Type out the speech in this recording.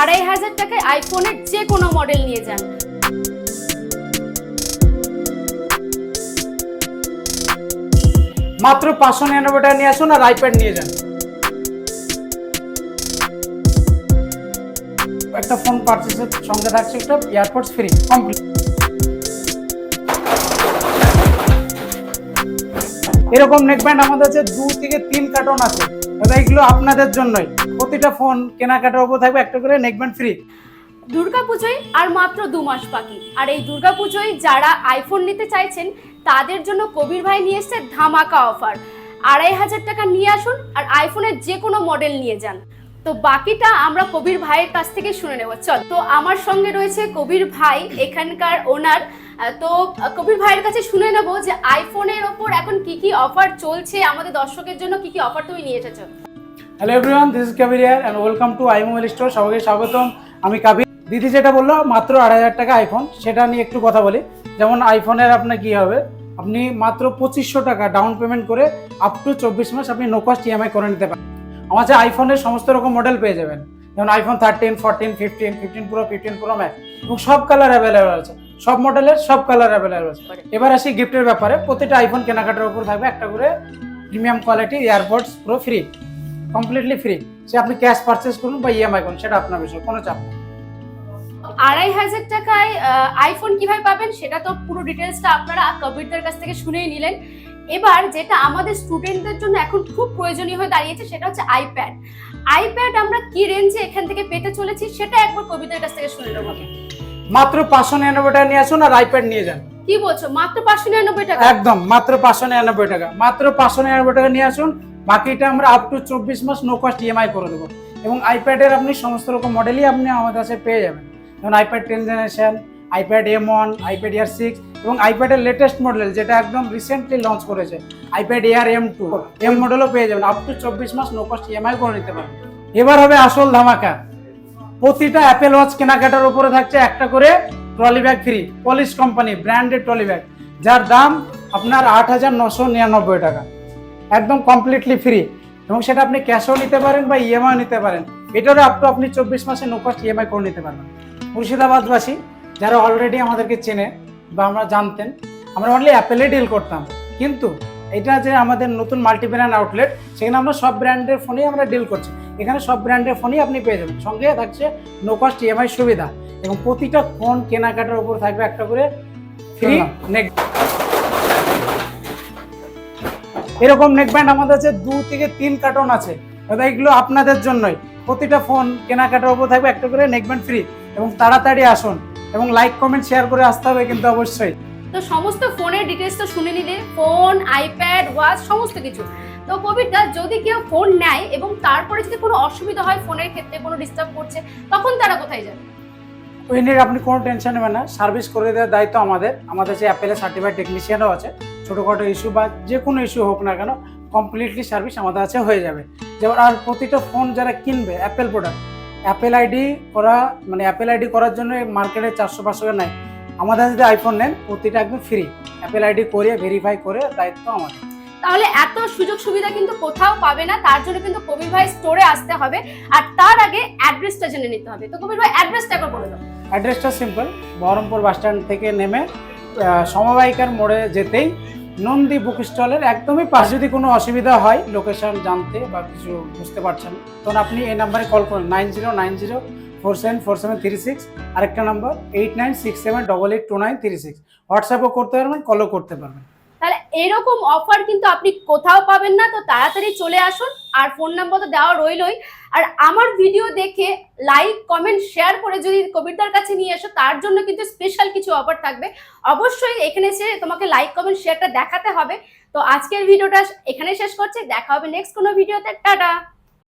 আড়াই হাজার টাকায় আইফোনের যে কোনো মডেল নিয়ে যান। মাত্র পাঁচশো নিরানব্বই টাকা নিয়ে আসুন আর আইপ্যাড নিয়ে যান। একটা ফোন পারচেসের সঙ্গে থাকছে একটা এয়ারপোর্টস ফ্রি কমপ্লিট এরকম নেকব্যান্ড আমাদের কাছে দু থেকে তিন কার্টন আছে। এগুলো আপনাদের জন্যই। প্রতিটা ফোন কেনাকাটার উপর থাকবে, একটা করে নেকব্যান্ড ফ্রি দুর্গাপুজোয় আর মাত্র দু মাস বাকি। আর এই দুর্গাপুজোয় যারা আইফোন নিতে চাইছেন, তাদের জন্য কবির ভাই নিয়ে এসেছে ধামাকা অফার আড়াই হাজার টাকা নিয়ে আসুন আর আইফোনের যে কোনো মডেল নিয়ে যান। তো বাকিটা আমরা কবির ভাইয়ের কাছ থেকে শুনে নেব। চল। তো আমার সঙ্গে রয়েছে কবির ভাই, এখানকার ওনার তো কবির ভাইয়ের কাছে শুনে নেব যে আইফোনের ওপর এখন কি কি অফার চলছে? আমাদের দর্শকের জন্য কি কি অফার তুমি নিয়ে এসেছ? Hello everyone this is Kabir year and welcome to I Mobile Store সবাইকে স্বাগতম। আমি কাবির। দিদি যেটা বলল মাত্র আড়াই হাজার টাকা আইফোন সেটা নিয়ে একটু কথা বলি। যেমন আইফোনের আপনার কী হবে? আপনি মাত্র পঁচিশশো টাকা ডাউন পেমেন্ট করে আপ টু চব্বিশ মাস আপনি নো কস্ট ইএমআই করে নিতে পারেন। আমার কাছে আইফোনের সমস্ত রকম মডেল পেয়ে যাবেন। যেমন iPhone thirteen fourteen fifteen fifteen pro fifteen pro max এবং সব কালার অ্যাভেলেবেল আছে। সব মডেলের সব কালার অ্যাভেলেবেল আছে। এবার আসি গিফটের ব্যাপারে। প্রতিটা আইফোন কেনাকাটার উপর থাকবে একটা করে প্রিমিয়াম কোয়ালিটি এয়ারপোর্টস পুরো ফ্রি কমপ্লিটলি ফ্রি সে আপনি ক্যাশ পারচেস করুন বা ইএমআই করুন সেটা আপনার বিষয় কোনো চাপ নেই। আড়াই হাজার টাকায় আইফোন কীভাবে পাবেন সেটা তো পুরো ডিটেলসটা আপনারা কবিরদের কাছ থেকে শুনেই নিলেন। এবার যেটা আমাদের স্টুডেন্টদের জন্য এখন খুব প্রয়োজনীয় হয়ে দাঁড়িয়েছে সেটা হচ্ছে আইপ্যাড আইপ্যাড আমরা কি রেঞ্জে এখান থেকে পেতে চলেছি সেটা একবার কবিতার কাছ থেকে শুনে নেব। মাত্র পাঁচশো নিরানব্বই টাকা নিয়ে আসুন আর আইপ্যাড নিয়ে যান। কি বলছো? মাত্র পাঁচশো নিরানব্বই টাকা? একদম মাত্র পাঁচশো নিরানব্বই টাকা। মাত্র পাঁচশো নিরানব্বই টাকা নিয়ে আসুন বাকিটা আমরা আপ টু চব্বিশ মাস নো কস্ট ইএমআই করে দেবো। এবং আইপ্যাডের আপনি সমস্ত রকম মডেলই আপনি আমাদের কাছে পেয়ে যাবেন। যেমন iPad ten generation iPad M one iPad Air six এবং আইপ্যাডের লেটেস্ট মডেল যেটা একদম রিসেন্টলি লঞ্চ করেছে iPad Air M two M মডেলও পেয়ে যাবেন আপ টু চব্বিশ মাস নো কস্ট ইএমআই করে নিতে পারবেন। এবার হবে আসল ধামাকা। প্রতিটা অ্যাপেল ওয়াচ কেনাকাটার উপরে থাকছে একটা করে trolley bag free polish company branded trolley bag যার দাম আপনার আট হাজার নশো নিরানব্বই টাকা। একদম কমপ্লিটলি ফ্রি এবং সেটা আপনি ক্যাশও নিতে পারেন বা ইএমআই নিতে পারেন। এটারও আপ টু আপনি চব্বিশ মাসে নো কস্ট ইএমআই করে নিতে পারবেন। মুর্শিদাবাদবাসী যারা অলরেডি আমাদেরকে চেনে বা আমরা জানতেন আমরা অনলি অ্যাপেলে ডিল করতাম। কিন্তু এটা যে আমাদের নতুন মাল্টি ব্র্যান্ড আউটলেট সেখানে আমরা সব ব্র্যান্ডের ফোনেই আমরা ডিল করছি। এখানে সব ব্র্যান্ডের ফোনই আপনি পেয়ে যাবেন। সঙ্গে থাকছে নো কস্ট ইএমআই সুবিধা। এবং প্রতিটা ফোন কেনাকাটার উপর থাকবে একটা করে ফ্রি নেক এরকম নেকব্যান্ড আমাদের কাছে দু থেকে তিন কার্টন আছে। দাদা এগুলো আপনাদের জন্যই। প্রতিটা ফোন কেনাকাটার উপর থাকবে একটা করে নেকব্যান্ড ফ্রি এবং তাড়াতাড়ি আসুন এবং লাইক কমেন্ট শেয়ার করে আসতে হবে কিন্তু অবশ্যই। তো সমস্ত ফোনের ডিটেলস তো শুনে নিলে ফোন আইপ্যাড ওয়াচ সমস্ত কিছু। তো কবিতা যদি কেউ ফোন নেয় এবং তারপরে যদি কোনো অসুবিধা হয় ফোনের ক্ষেত্রে কোনো ডিস্টার্ব করছে তখন তারা কোথায় যাবে? ওই নিয়ে আপনি কোনো টেনশন নেবেন না। সার্ভিস করে দেওয়ার দায়িত্ব আমাদের। আমাদের যে অ্যাপেলের সার্টিফাইড টেকনিশিয়ানও আছে। ছোটোখাটো ইস্যু বা যে কোনো ইস্যু হোক না কেন কমপ্লিটলি সার্ভিস আমাদের কাছে হয়ে যাবে। যেমন আর প্রতিটা ফোন যারা কিনবে অ্যাপেল প্রোডাক্ট অ্যাপেল আইডি করা মানে অ্যাপেল আইডি করার জন্য মার্কেটে চারশো পাঁচশো নেয়। আমাদের যদি আইফোন নেন প্রতিটা একদম ফ্রি অ্যাপেল আইডি করে ভেরিফাই করে দায়িত্ব আমাদের। তাহলে এত সুযোগ সুবিধা কিন্তু কোথাও পাবে না তার জন্য কিন্তু কবির ভাই স্টোরে আসতে হবে। আর তার আগে অ্যাড্রেসটা জেনে নিতে হবে। তো কবির ভাই অ্যাড্রেসটা একবার বলে দাও। অ্যাড্রেসটা সিম্পল বহরমপুর বাস স্ট্যান্ড থেকে নেমে সমবায়িকার মোড়ে যেতেই নন্দী বুক স্টলের একদমই পাশে যদি কোনো অসুবিধা হয় লোকেশন জানতে বা কিছু বুঝতে পারছেন তখন আপনি এই নাম্বারে কল করুন nine zero nine zero four seven four seven three six আরেকটা number eight nine six seven double eight two nine three six হোয়াটসঅ্যাপও করতে পারবেন কলও করতে পারবেন। এরকম অফার কিন্তু আপনি কোথাও পাবেন না, তো তাড়াতাড়ি চলে আসুন। আর ফোন নাম্বার তো দেওয়া রইলই। আর আমার ভিডিও দেখে লাইক কমেন্ট শেয়ার করে যদি কবিতার কাছে নিয়ে আসো, তার জন্য কিন্তু স্পেশাল কিছু অফার থাকবে। অবশ্যই এখানে এসে তোমাকে লাইক কমেন্ট শেয়ারটা দেখাতে হবে। তো আজকের ভিডিওটা এখানে শেষ করছে। দেখা হবে নেক্সট কোনো ভিডিওতে টাটা!